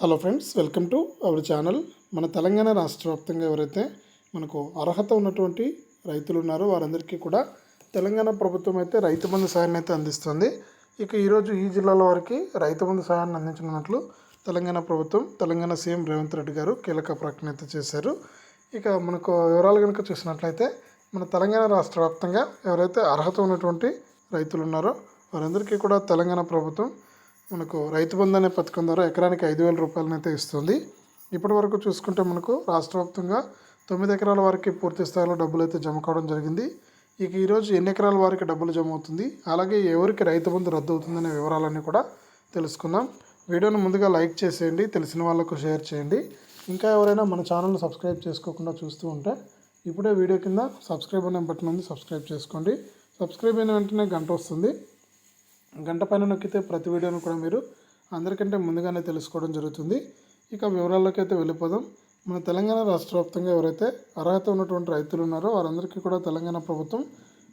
Hello friends welcome to our channel మన తెలంగాణ రాష్ట్ర వ్యాప్తంగా ఎవరైతే మనకు అర్హత ఉన్నటువంటి రైతులు ఉన్నారో వారందరికీ కూడా తెలంగాణ ప్రభుత్వం అయితే రైతు బంధు సాయాన్ని అయితే అందిస్తుంది. ఇక ఈరోజు ఈ జిల్లాల వారికి రైతు బంధు సహాయాన్ని అందించనున్నట్లు తెలంగాణ ప్రభుత్వం తెలంగాణ సీఎం రేవంత్ రెడ్డి గారు కీలక ప్రకటన అయితే చేశారు. ఇక మనకు వివరాలు కనుక చూసినట్లయితే మన తెలంగాణ రాష్ట్ర వ్యాప్తంగా ఎవరైతే అర్హత ఉన్నటువంటి రైతులు ఉన్నారో వారందరికీ కూడా తెలంగాణ ప్రభుత్వం మనకు రైతు బంధు అనే పథకం ద్వారా ఎకరానికి ఐదు వేల రూపాయలను అయితే ఇస్తుంది. ఇప్పటి వరకు చూసుకుంటే మనకు రాష్ట్ర వ్యాప్తంగా తొమ్మిది ఎకరాల వారికి పూర్తి స్థాయిలో డబ్బులు అయితే జమ కావడం జరిగింది. ఇక ఈరోజు ఎన్ని ఎకరాల వారికి డబ్బులు జమ అవుతుంది? అలాగే ఎవరికి రైతు బంధు రద్దు అవుతుందనే వివరాలన్నీ కూడా తెలుసుకుందాం. వీడియోను ముందుగా లైక్ చేసేయండి తెలిసిన వాళ్ళకు షేర్ చేయండి. ఇంకా ఎవరైనా మన ఛానల్ని సబ్స్క్రైబ్ చేసుకోకుండా చూస్తూ ఉంటే ఇప్పుడే వీడియో కింద సబ్స్క్రైబ్ అనే బటన్ ఉంది సబ్స్క్రైబ్ చేసుకోండి. సబ్స్క్రైబ్ అయిన వెంటనే గంట వస్తుంది. గంట పైన నొక్కితే ప్రతి వీడియోను కూడా మీరు అందరికంటే ముందుగానే తెలుసుకోవడం జరుగుతుంది. ఇక వివరాల్లోకి అయితే వెళ్ళిపోదాం. మన తెలంగాణ రాష్ట్ర వ్యాప్తంగా ఎవరైతే అర్హత ఉన్నటువంటి రైతులు ఉన్నారో వారందరికీ కూడా తెలంగాణ ప్రభుత్వం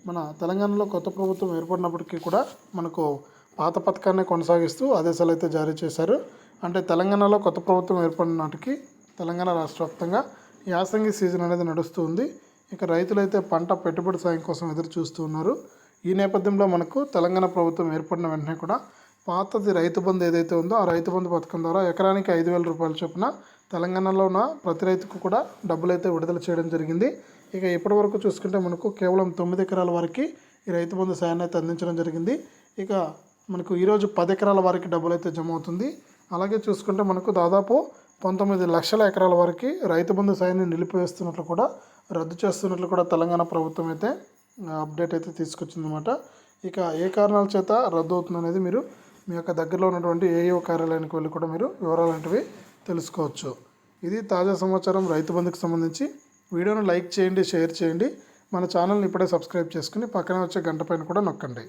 మన తెలంగాణలో కొత్త ప్రభుత్వం ఏర్పడినప్పటికీ కూడా మనకు పాత పథకాన్ని కొనసాగిస్తూ ఆదేశాలు అయితే జారీ చేశారు. అంటే తెలంగాణలో కొత్త ప్రభుత్వం ఏర్పడిన నాటికి తెలంగాణ రాష్ట్ర వ్యాప్తంగా యాసంగి సీజన్ అనేది నడుస్తూ ఉంది. ఇక రైతులైతే పంట పెట్టుబడి సాయం కోసం ఎదురు చూస్తూ ఉన్నారు. ఈ నేపథ్యంలో మనకు తెలంగాణ ప్రభుత్వం ఏర్పడిన వెంటనే కూడా పాతది రైతు బంధు ఏదైతే ఉందో ఆ రైతు బంధు పథకం ద్వారా ఎకరానికి ఐదు వేల రూపాయల చొప్పున తెలంగాణలో ఉన్న ప్రతి రైతుకు కూడా డబ్బులు అయితే విడుదల చేయడం జరిగింది. ఇక ఇప్పటి వరకు చూసుకుంటే మనకు కేవలం తొమ్మిది ఎకరాల వరకు ఈ రైతు బంధు సాయాన్ని అయితే అందించడం జరిగింది. ఇక మనకు ఈరోజు పది ఎకరాల వారికి డబ్బులు అయితే జమ అవుతుంది. అలాగే చూసుకుంటే మనకు దాదాపు పంతొమ్మిది లక్షల ఎకరాల వరకు రైతు బంధు సాయాన్ని నిలిపివేస్తున్నట్లు కూడా రద్దు చేస్తున్నట్లు కూడా తెలంగాణ ప్రభుత్వం అయితే అప్డేట్ అయితే తీసుకొచ్చిందన్నమాట. ఇక ఏ కారణాల చేత రద్దు అవుతుంది అనేది మీరు మీ యొక్క దగ్గరలో ఉన్నటువంటి ఏఈఓ కార్యాలయానికి వెళ్ళి కూడా మీరు వివరాలు లాంటివి తెలుసుకోవచ్చు. ఇది తాజా సమాచారం రైతు బంధుకు సంబంధించి. వీడియోను లైక్ చేయండి షేర్ చేయండి. మన ఛానల్ని ఇప్పుడే సబ్స్క్రైబ్ చేసుకుని పక్కన వచ్చే గంట పైన కూడా నొక్కండి.